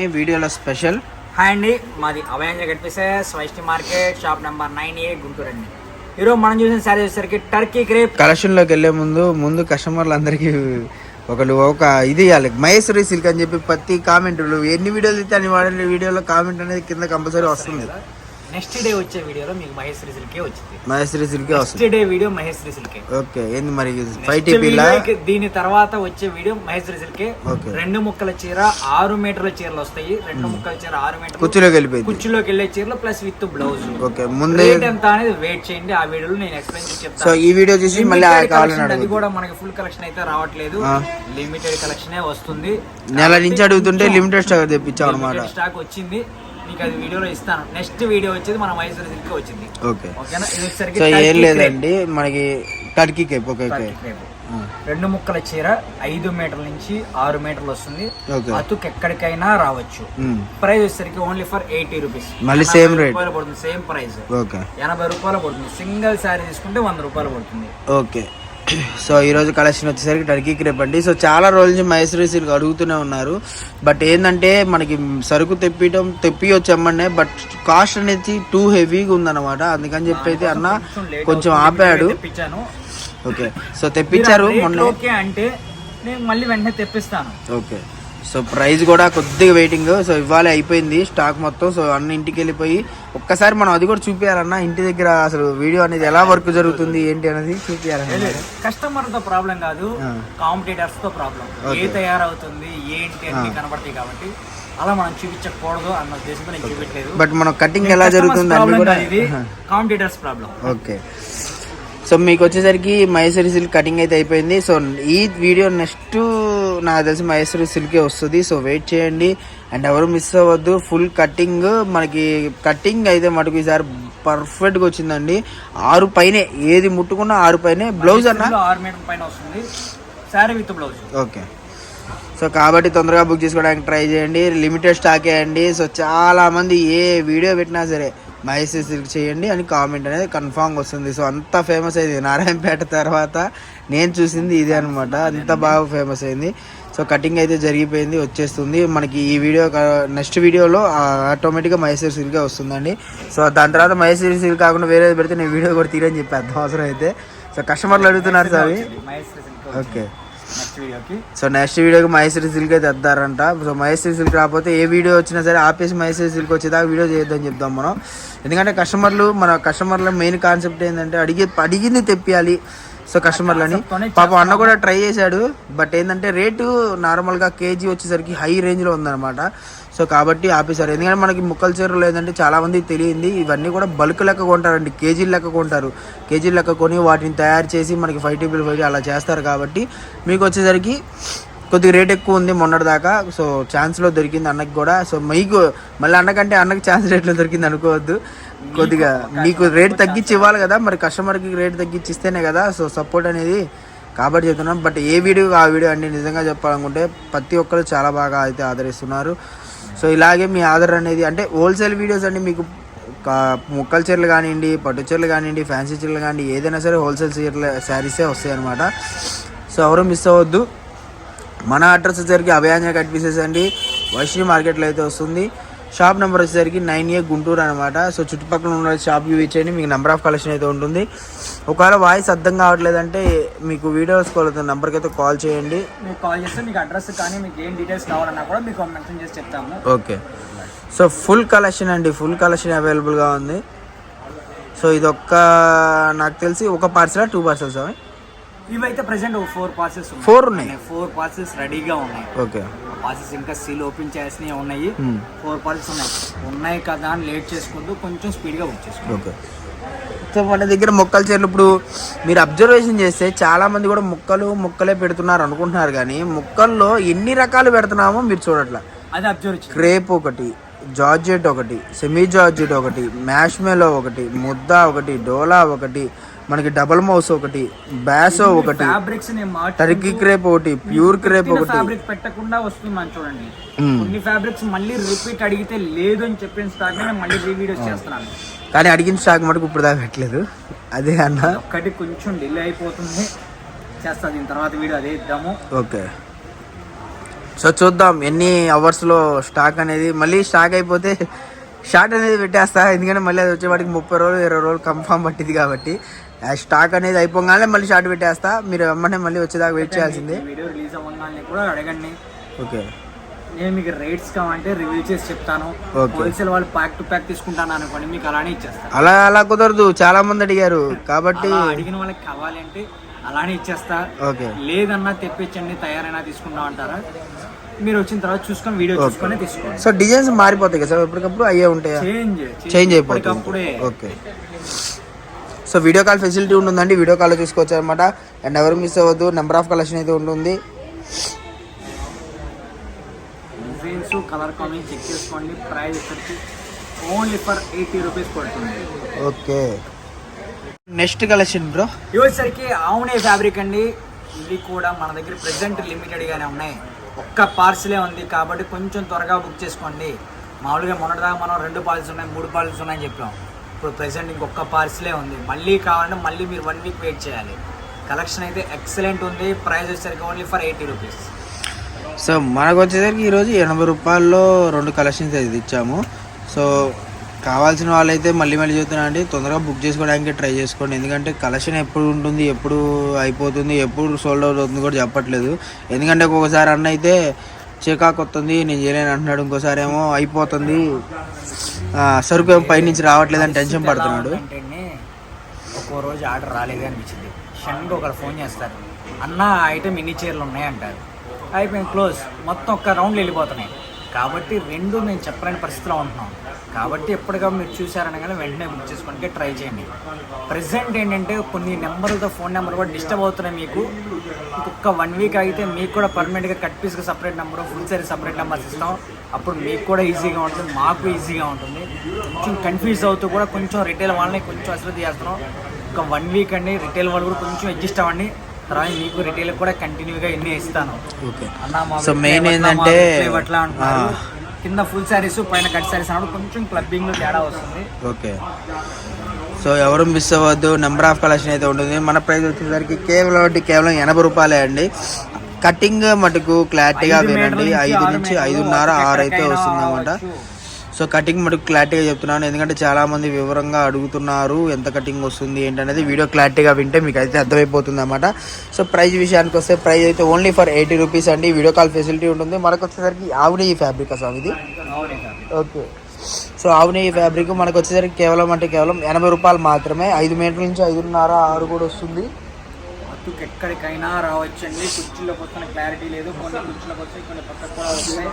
ఈ వీడియోలో special. Hi అండి మాది అభయాంజ కనిపిసెస్ Vaishnavi market shop number nine A Guntur అండి ఈరోజు మనం చూసిన శారీ వచ్చేసరికి టర్కీ క్రేప్. కలెక్షన్లోకి వెళ్ళే ముందు ముందు కస్టమర్లు అందరికీ ఒకళ్ళు ఒక ఇది ఇవ్వాలి మహేశ్వరి సిల్క్ అని చెప్పి ప్రతి కామెంట్లు ఎన్ని వీడియోలు ఇస్తే అన్ని వాడే వీడియోలో కామెంట్ అనేది కింద కంపల్సరీ వస్తుంది. నెక్స్ట్ డే వచ్చే వీడియోలో మీకు మహేశ్వరి సిల్కే వచ్చింది. మహేశ్వరి సిల్కే నెక్స్ట్ డే వీడియో మహేశ్వరి సిల్కే. ఓకే ఏంది మరి ఫైవ్ దీని తర్వాత వచ్చే వీడియో సిల్కే. Okay. రెండు ముక్కల చీర ఆరు మీటర్ల చీరలు వస్తాయి. రెండు ముక్కల చీర ఆరు మీటర్లు కుర్చీలోకి వెళ్ళిపోయింది. కుర్చీలోకి వెళ్ళే చీరలు ప్లస్ విత్ బ్లౌజ్. ఓకే ముందే ఎంత అనేది వెయిట్ చేయండి. ఆ వీడియోలో నేను ఎక్స్ప్లెయిన్ చేసి సో చెప్తాను ఈ వీడియో చూసి మళ్ళీ అది కూడా మనకి ఫుల్ కలెక్షన్ అయితే రావట్లేదు. లిమిటెడ్ కలెక్షనే వస్తుంది. నెల నుంచి అడుగుతుంటే లిమిటెడ్ స్టాక్ తెప్పించాం అనమాట లిమిటెడ్ స్టాక్ వచ్చింది. మీకు అది వీడియోలో ఇస్తాను. నెక్స్ట్ వీడియో వచ్చేది మన మైసూర్ సిల్క్ వచ్చింది. ఓకే. ఓకేనా? ఇది వచ్చేసరికి సో ఏం. లేదండి. మనకి Turkey crepe okay okay. Crepe. రెండు ముక్కల చీర ఐదు మీటర్ల నుంచి ఆరు మీటర్లు వస్తుంది. ఓకే. అతుకు ఎక్కడికైనా రావచ్చు. ప్రైస్ వచ్చేసరికి ఓన్లీ ఫర్ ఎయిటీ రూపీస్ మళ్ళీ same rate. రూపాయలు పడుతుంది సేమ్ ప్రైస్ ఓకే. ఎనభై రూపాయలు పడుతుంది. సింగిల్ శారీ తీసుకుంటే వంద రూపాయలు పడుతుంది. ఓకే. సో ఈరోజు కలెక్షన్ వచ్చేసరికి టర్కీ క్రేప్ అండి. సో చాలా రోజుల నుంచి మైసూర్ సిల్క్ అడుగుతూనే ఉన్నారు. బట్ ఏంటంటే మనకి సరుకు తెప్పియటం తెప్పి వచ్చామనే బట్ కాస్ట్ అనేది టూ హెవీగా ఉందన్నమాట. అందుకని చెప్పి అయితే అన్న కొంచెం. ఆపాడు. ఓకే సో తెప్పించారు మొన్న. ఓకే అంటే నేను మళ్ళీ వెంటనే తెప్పిస్తాను. ఓకే సో ప్రైస్ కూడా కొద్దిగా వెయిటింగ్ సో ఇవాళ అయిపోయింది స్టాక్ మొత్తం. సో అన్న ఇంటికి వెళ్ళిపోయి ఒక్కసారి మనం అది కూడా చూపించాలన్న ఇంటి దగ్గర అసలు వీడియో అనేది ఎలా వర్క్ జరుగుతుంది ఏంటి అనేది చూపించాలన్న కస్టమర్తో ప్రాబ్లం కాదు. కాంపిటేటర్స్తో ప్రాబ్లం ఏ తయారవుతుంది ఏంటి అన్ని కనబడతాయి కాబట్టి అలా మనం చూపించకూడదు అన్న ఉద్దేశంతో నేను చూపించలేదు. బట్ మనం కటింగ్ ఎలా జరుగుతుంది ఇది కాంపిటేటర్స్ ప్రాబ్లం ఓకే సో మీకు వచ్చేసరికి మహేశ్వరి సిల్క్ కటింగ్ అయితే అయిపోయింది. సో ఈ వీడియో నెక్స్ట్ నాకు తెలిసి మహేశ్వరి సిల్కే వస్తుంది. సో వెయిట్ చేయండి. అండ్ ఎవరు మిస్ అవ్వద్దు. ఫుల్ కటింగ్ మనకి కటింగ్ అయితే మటుకు ఈసారి పర్ఫెక్ట్గా వచ్చిందండి. ఆరు పైనే ఏది ముట్టుకున్నా ఆరు పైనే. బ్లౌజ్ అన్న? ఆరు మీటర్ పైన వస్తుంది. Sari with blouse okay so కాబట్టి తొందరగా బుక్ చేసుకోవడానికి ట్రై చేయండి. లిమిటెడ్ స్టాక్ వేయండి సో చాలా మంది ఏ వీడియో పెట్టినా సరే మహేష్ సిల్క్ చేయండి అని కామెంట్ అనేది కన్ఫామ్ వస్తుంది. సో అంత ఫేమస్ అయింది నారాయణపేట తర్వాత. నేను చూసింది ఇదే అనమాట అంత బాగా ఫేమస్ అయింది. సో కటింగ్ అయితే జరిగిపోయింది వచ్చేస్తుంది. మనకి ఈ వీడియో నెక్స్ట్ వీడియోలో ఆటోమేటిక్గా మహేశ్వరి సిల్కే వస్తుందండి. సో దాని తర్వాత మహేశ్వరి సిల్క్ కాకుండా వేరేది పెడితే నేను వీడియో కూడా తీరని చెప్పి అర్థం అవసరం అయితే. సో కస్టమర్లు అడుగుతున్నారు సార్. ఓకే సో నెక్స్ట్ వీడియోకి మహేశ్వరి సిల్క్ అయితే తెద్దారంట సో మహేశ్వరి సిల్క్ రాకపోతే ఏ వీడియో వచ్చినా సరే ఆపేసి మహేశ్వరి సిల్క్ వచ్చేదాకా వీడియో చేయొద్దని చెప్తాం మనం. ఎందుకంటే కస్టమర్లు మన కస్టమర్ల మెయిన్ కాన్సెప్ట్ ఏంటంటే అడిగి అడిగింది తెప్పియాలి. సో కస్టమర్లని పాపం అన్న కూడా ట్రై చేశాడు. బట్ ఏంటంటే రేటు నార్మల్గా కేజీ వచ్చేసరికి హై రేంజ్లో ఉందన్నమాట. సో కాబట్టి ఆపేశారు. ఎందుకంటే మనకి ముక్కల చీరలు లేదంటే చాలా మందికి తెలియంది. ఇవన్నీ కూడా బల్క్ లెక్క కొంటారండి. కేజీలు లెక్క కొంటారు. కేజీలు లెక్క కొని వాటిని తయారు చేసి మనకి ఫైవ్ టీబుల్ ఫైవ్ అలా చేస్తారు కాబట్టి మీకు వచ్చేసరికి కొద్దిగా రేట్ ఎక్కువ ఉంది మొన్నటి దాకా సో ఛాన్స్లో దొరికింది అన్నకి కూడా. సో మీకు మళ్ళీ అన్నకంటే అన్నకి ఛాన్స్ రేట్లో దొరికింది అనుకోవద్దు. కొద్దిగా మీకు రేట్ తగ్గించి ఇవ్వాలి కదా. మరి కస్టమర్కి రేట్ తగ్గించి ఇస్తేనే కదా. సో సపోర్ట్ అనేది కాబట్టి చెప్తున్నాం. బట్ ఏ వీడియో ఆ వీడియో అండి నిజంగా చెప్పాలనుకుంటే ప్రతి ఒక్కరు చాలా బాగా అయితే ఆదరిస్తున్నారు. సో ఇలాగే మీ ఆధార్ అనేది అంటే హోల్సేల్ వీడియోస్ అండి మీకు ముక్కల చీరలు కానివ్వండి పట్టు చీరలు కానివ్వండి ఫ్యాన్సీ చీరలు కానివ్వండి ఏదైనా సరే హోల్సేల్ చీరలు శారీసే వస్తాయి అనమాట సో ఎవరు మిస్ అవ్వద్దు. మన అడ్రస్ వచ్చేసరికి అభయాంజ కట్పీసెస్ అండి. వైష్ణవి మార్కెట్లో అయితే వస్తుంది. షాప్ నెంబర్ వచ్చేసరికి నైన్ ఏ గుంటూరు అనమాట సో చుట్టుపక్కల ఉన్న షాప్ యూజ్ చేయండి. మీకు నెంబర్ ఆఫ్ కలెక్షన్ అయితే ఉంటుంది. ఒకవేళ వాయిస్ అర్థం కావట్లేదంటే మీకు వీడియోస్ కాల్ నెంబర్కి అయితే కాల్ చేయండి. మీకు కాల్ చేస్తే మీకు అడ్రస్ కానీ మీకు ఏం డీటెయిల్స్ కావాలన్నా కూడా మీకు మెన్షన్ చేసి చెప్తాము. ఓకే సో ఫుల్ కలెక్షన్ అండి. ఫుల్ కలెక్షన్ అవైలబుల్గా ఉంది. సో ఇది ఒక్క నాకు తెలిసి ఒక పార్సల్ టూ పార్సల్స్ అవి ఇవైతే ప్రెసెంట్ ఫోర్ పార్సెస్ ఫోర్ ఉన్నాయి. ఫోర్ పార్సెస్ రెడీగా ఉన్నాయి. ఓకే పార్సెస్ ఇంకా సీల్ ఓపెన్ చేసినవి ఉన్నాయి. Hmm. ఫోర్ పార్సెస్ ఉన్నాయి. ఉన్నాయి కదా అని లేట్ చేసుకుంటూ కొంచెం స్పీడ్గా బుక్ చేసుకోండి. సో మన దగ్గర మొక్కల చీరలు ఇప్పుడు మీరు అబ్జర్వేషన్ చేస్తే చాలా మంది కూడా మొక్కలు మొక్కలే పెడుతున్నారు అనుకుంటున్నారు కానీ మొక్కల్లో ఎన్ని రకాలు పెడుతున్నామో మీరు చూడట్లా. అది అబ్జర్వ్ క్రేప్ ఒకటి జార్జెట్ ఒకటి సెమీ జార్జెట్ ఒకటి మ్యాష్మెలో ఒకటి ముద్ద ఒకటి డోలా ఒకటి మనకి డబల్ మౌస్ ఒకటి బ్యాసో ఒకటి ఫ్యాబ్రిక్స్ టర్కీ క్రేప్ ఒకటి ప్యూర్ క్రేప్ ఒకటి. ఫ్యాబ్రిక్ పెట్టకుండా వస్తున్నాను చూడండి. Hmm. కొన్ని ఫ్యాబ్రిక్స్ మళ్ళీ రిపీట్ అడిగితే లేదు అని చెప్పిన స్టాక్ నేను మళ్ళీ రీవీడియోస్ చేస్తున్నాను. కానీ అడిగిన స్టాక్ మటుకు ఇప్పుడు దాకా పెట్టలేదు. అదే అన్న. ఒక్కటి కొంచెం డిలే అయిపోతుంది. చేస్తా దీని తర్వాత వీడియో అదే ఇద్దాము. ఓకే. సో చూద్దాం ఎన్ని అవర్స్లో స్టాక్ అనేది మళ్ళీ స్టాక్ అయిపోతే షార్ట్ అనేది పెట్టేస్తా. ఎందుకంటే మళ్ళీ అది వచ్చేవాడికి ముప్పై రోజులు ఇరవై రోజులు కన్ఫామ్ పట్టింది కాబట్టి. స్టాక్ అనేది అయిపోగానే మళ్ళీ షార్ట్ పెట్టేస్తా. మీరు వెంటనే మళ్ళీ వచ్చేదాకా వెయిట్ చేయాల్సిందే. వీడియో రిలీజ్ అవ్వగానే కూడా అడగండి. ఓకే. నేను మీకు రేట్స్ కావాలంటే రివ్యూ చేసి చెప్తాను. హోల్సేల్ వాళ్ళు ప్యాక్ టు ప్యాక్ తీసుకుంటాను అనుకోండి మీకు అలానే ఇచ్చేస్తాను. అలా అలా కుదరదు. చాలా మంది అడిగారు. కాబట్టి అడిగిన వాళ్ళకి కావాలి అంటే అలానే ఇచ్చేస్తా. ఓకే. లేదన్నా తెప్పించండి తయారైనా తీసుకుందాం అంటారా? మీరు వచ్చిన తర్వాత చూసుకొని వీడియో చూసుకొని తీసుకోండి. సో డిజైన్స్ మారిపోతాయి కదా సార్? ఎప్పటికప్పుడు అయ్యే ఉంటాయా? Change change ఎప్పటికప్పుడే. Okay. So video call facility ఉంటుందండి వీడియో కాల్ చూసుకోవచ్చు అనమాట అండ్ ఎవరు మిస్ అవ్వద్దు నెంబర్ ఆఫ్ కలెక్షన్ అయితే ఉంటుంది. డిజైన్స్ కలర్ కాంబినేషన్ చెక్ చేసుకోండి. ప్రైస్ వచ్చరికి ఓన్లీ ఫర్ ఎయిటీ రూపీస్ పడుతుంది. ఓకే. నెక్స్ట్ కలెక్షన్ బ్రో ఇవి వచ్చేసరికి ఆవునే ఫ్యాబ్రిక్ అండి. ఇవి కూడా మన దగ్గర ప్రెసెంట్ లిమిటెడ్ గానే ఉన్నాయి. ఒక్క పార్సిలే ఉంది కాబట్టి కొంచెం త్వరగా బుక్ చేసుకోండి. మామూలుగా మొన్నటిదాకా మనం రెండు పార్సల్స్ ఉన్నాయి మూడు పార్సల్స్ ఉన్నాయని చెప్పాం. ఇప్పుడు ప్రెసెంట్ ఇంకొక పార్సిలే ఉంది. మళ్ళీ కావాలంటే మళ్ళీ మీరు వన్ వీక్ వెయిట్ చేయాలి. కలెక్షన్ అయితే ఎక్సలెంట్ ఉంది. ప్రైస్ వచ్చేసరికి only for eighty rupees so మనకు వచ్చేసరికి ఈరోజు ఎనభై రూపాయల్లో రెండు కలెక్షన్స్ అయితే ఇచ్చాము. సో కావాల్సిన వాళ్ళైతే మళ్ళీ మళ్ళీ చెప్తున్నా అండి తొందరగా బుక్ చేసుకోవడానికి ట్రై చేసుకోండి. ఎందుకంటే కలెక్షన్ ఎప్పుడు ఉంటుంది ఎప్పుడు అయిపోతుంది ఎప్పుడు సోల్డ్ అవుట్ అవుతుంది కూడా చెప్పట్లేదు. ఎందుకంటే ఒక్కొక్కసారి అన్న అయితే చికాకు వస్తుంది నేను చేయలేను అంటున్నాడు. ఇంకోసారి ఏమో అయిపోతుంది. సరుకు ఏమో పైనుంచి రావట్లేదని టెన్షన్ పడుతున్నాడు. ఒక్కో రోజు ఆర్డర్ రాలేదు అనిపించింది. షన్కి ఒకరు ఫోన్ చేస్తారు. అన్న ఐటమ్ ఇన్ని చీరలు ఉన్నాయంటారు. అయిపోయింది క్లోజ్. మొత్తం ఒక్క రౌండ్లు వెళ్ళిపోతున్నాయి. కాబట్టి రెండు మేము చెప్పలేని పరిస్థితిలో ఉంటున్నాం. కాబట్టి ఎప్పటికప్పుడు మీరు చూసారనగానే వెంటనే బుక్ చేసుకోవడానికి ట్రై చేయండి. ప్రజెంట్ ఏంటంటే కొన్ని నెంబర్లతో ఫోన్ నెంబర్ కూడా డిస్టర్బ్ అవుతున్నాయి మీకు. ఇంకొక వన్ వీక్ అయితే మీకు కూడా పర్మనెంట్గా కట్ పీస్కి separate number full sari separate numbers ఇస్తాం. అప్పుడు మీకు కూడా ఈజీగా ఉంటుంది మాకు ఈజీగా ఉంటుంది. కొంచెం కన్ఫ్యూజ్ అవుతూ కూడా కొంచెం రిటైల్ వాళ్ళని కొంచెం అశ్రద్ధ చేస్తున్నాం. ఒక వన్ వీక్ అండి రిటైల్ వాళ్ళు కూడా కొంచెం అడ్జస్ట్ అవ్వండి. తర్వాత మీకు రిటైల్ కూడా కంటిన్యూగా ఎన్ని ఇస్తాను. ఓకే అన్న సో మెయిన్ ఏంటంటే కింద ఫుల్ శారీస్ పైన కట్ శారీస్ అన్నప్పుడు కొంచెం క్లబ్బింగ్లో తేడా వస్తుంది. ఓకే. సో ఎవరు మిస్ అవ్వద్దు నెంబర్ ఆఫ్ కలెక్షన్ అయితే ఉంటుంది. మన ప్రైస్ వచ్చేసరికి కేవలం కేవలం ఎనభై రూపాయలే అండి. కటింగ్ మటుకు క్లారిటీగా వినండి. ఐదు నుంచి ఐదున్నర ఆరు అయితే వస్తుంది అనమాట. సో కటింగ్ మటుకు క్లారిటీగా చెప్తున్నాను. ఎందుకంటే చాలామంది వివరంగా అడుగుతున్నారు ఎంత కటింగ్ వస్తుంది ఏంటనేది వీడియో క్లారిటీగా వింటే మీకు అయితే అర్థమైపోతుంది అనమాట సో ప్రైస్ విషయానికి వస్తే ప్రైస్ అయితే ఓన్లీ ఫర్ ఎయిటీ రూపీస్ అండి. వీడియో కాల్ ఫెసిలిటీ ఉంటుంది. మనకు వచ్చేసరికి ఆవునే ఈ ఫ్యాబ్రిక్ అసలు ఇది ఓకే. సో ఆవునే ఈ ఫ్యాబ్రిక్ మనకు వచ్చేసరికి కేవలం అంటే కేవలం ఎనభై రూపాయలు మాత్రమే. ఐదు మీటర్ నుంచి ఐదున్నర ఆరు కూడా వస్తుంది. ఎక్కడికైనా రావచ్చండి. కుర్చీలోకి వస్తున్న క్లారిటీ లేదు. కొన్ని కుర్చీలోకి వస్తాయి కొన్ని పక్కకు కూడా వస్తాయి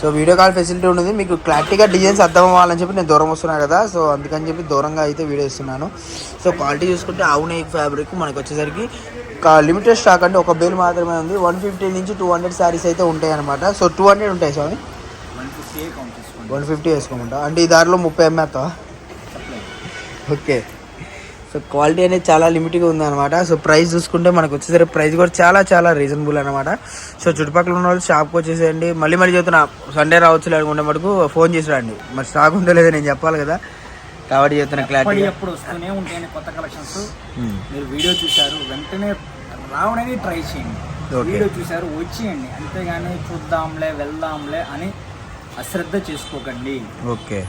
సో వీడియో కాల్ ఫెసిలిటీ ఉంటుంది మీకు క్లారిటీగా డిజైన్స్ అర్థం అవ్వాలని చెప్పి నేను దూరం వస్తున్నా కదా. సో అందుకని చెప్పి దూరంగా అయితే వీడియో ఇస్తున్నాను. సో క్వాలిటీ చూసుకుంటే అవునే ఫ్యాబ్రిక్ మనకు వచ్చేసరికి లిమిటెడ్ స్టాక్ అంటే ఒక బేల్ మాత్రమే ఉంది. వన్ ఫిఫ్టీ నుంచి టూ హండ్రెడ్ శారీస్ అయితే ఉంటాయి అనమాట సో టూ హండ్రెడ్ ఉంటాయి స్వామి? One fifty వేసుకోమంటా. అంటే ఈ దారిలో ముప్పై ఎంఏస్తావా ఓకే. సో క్వాలిటీ అనేది చాలా లిమిట్గా ఉందన్నమాట. సో ప్రైస్ చూసుకుంటే మనకు వచ్చేసరికి ప్రైస్ కూడా చాలా చాలా రీజనబుల్ అనమాట సో చుట్టుపక్కల ఉన్న వాళ్ళు షాప్కి వచ్చేసేయండి. మళ్ళీ మళ్ళీ చెప్తున్నా సండే రావచ్చు అనుకుంటే మటుకు ఫోన్ చేసి రండి. మరి స్టాక్ ఉందో లేదో నేను చెప్పాలి కదా. కాబట్టి చెప్తున్నా క్లారిటీ ఎప్పుడు వస్తూనే ఉంటాయండి కొత్త కలెక్షన్స్. మీరు వీడియో చూశారు వెంటనే రావడానికి ట్రై చేయండి. వీడియో చూశారు వచ్చేయండి. అంతేగాని చూద్దాంలే వెళ్దాంలే అని అశ్రద్ధ చేసుకోకండి. Okay.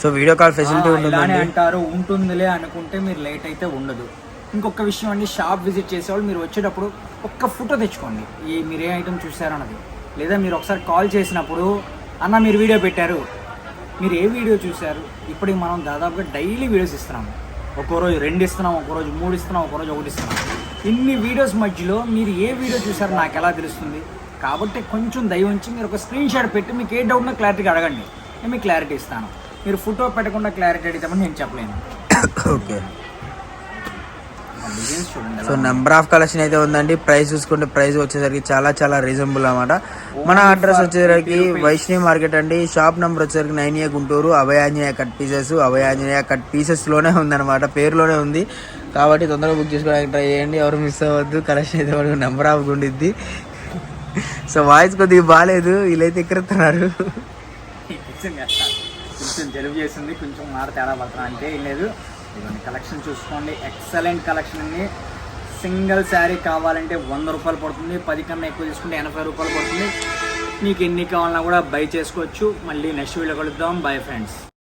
So video call facility ఉంటుందండి అంటారు ఉంటుందిలే అనుకుంటే మీరు లేట్ అయితే ఉండదు. ఇంకొక విషయం అండి షాప్ విజిట్ చేసేవాళ్ళు మీరు వచ్చేటప్పుడు ఒక్క ఫోటో తెచ్చుకోండి. ఈ మీరు ఏ ఐటమ్ చూసారన్నది. లేదా మీరు ఒకసారి కాల్ చేసినప్పుడు అన్న మీరు వీడియో పెట్టారు. మీరు ఏ వీడియో చూశారు ఇప్పుడు మనం దాదాపుగా డైలీ వీడియోస్ ఇస్తున్నాము ఒక్కో రోజు రెండు ఇస్తున్నాం ఒక్కో రోజు మూడు ఇస్తున్నాం ఒక్కో రోజు ఒకటి ఇస్తున్నాం. ఇన్ని వీడియోస్ మధ్యలో మీరు ఏ వీడియో చూసారో నాకు ఎలా తెలుస్తుంది? కాబట్టి కొంచెం దయ ఉంచి మీరు ఒక స్క్రీన్ షాట్ పెట్టి మీకు ఏ డౌట్ ఉన్నా క్లారిటీగా అడగండి. నేను మీకు క్లారిటీ ఇస్తాను. మీరు ఫోటో పెట్టకుండా క్లారిటీ అడిగితే నేను చెప్పలేను. Okay. So number of collection అయితే ఉందండి. ప్రైస్ చూసుకుంటే ప్రైస్ వచ్చేసరికి చాలా చాలా రీజనబుల్ అన్నమాట. మన అడ్రస్ వచ్చేసరికి వైష్ణవి మార్కెట్ అండి. షాప్ నెంబర్ వచ్చేసరికి nine A Guntur. Abhayanjaneya cut pieces Abhayanjaneya cut పీసెస్లోనే ఉందన్నమాట. పేరులోనే ఉంది. కాబట్టి తొందరగా బుక్ చేసుకోవడానికి ట్రై చేయండి. ఎవరు మిస్ అవ్వద్దు. కలెక్షన్ అయితే మనకు నెంబర్ ఆఫ్ ఉండిద్ది. సో వాయిస్ కొద్దిగా బాగాలేదు వీళ్ళైతే ఎక్కడుతున్నారు కొంచెం కొంచెం జలుబు చేసింది కొంచెం మాట తేడా పడుతున్నా. అంటే ఏం లేదు. ఇవన్నీ కలెక్షన్ చూసుకోండి. ఎక్సలెంట్ కలెక్షన్ అండి. సింగిల్ శారీ కావాలంటే వంద రూపాయలు పడుతుంది. పది కన్నా ఎక్కువ తీసుకుంటే ఎనభై రూపాయలు పడుతుంది. మీకు ఎన్ని కావాలన్నా కూడా బై చేసుకోవచ్చు. మళ్ళీ నెక్స్ట్ వీడియో కలుద్దాం. Bye friends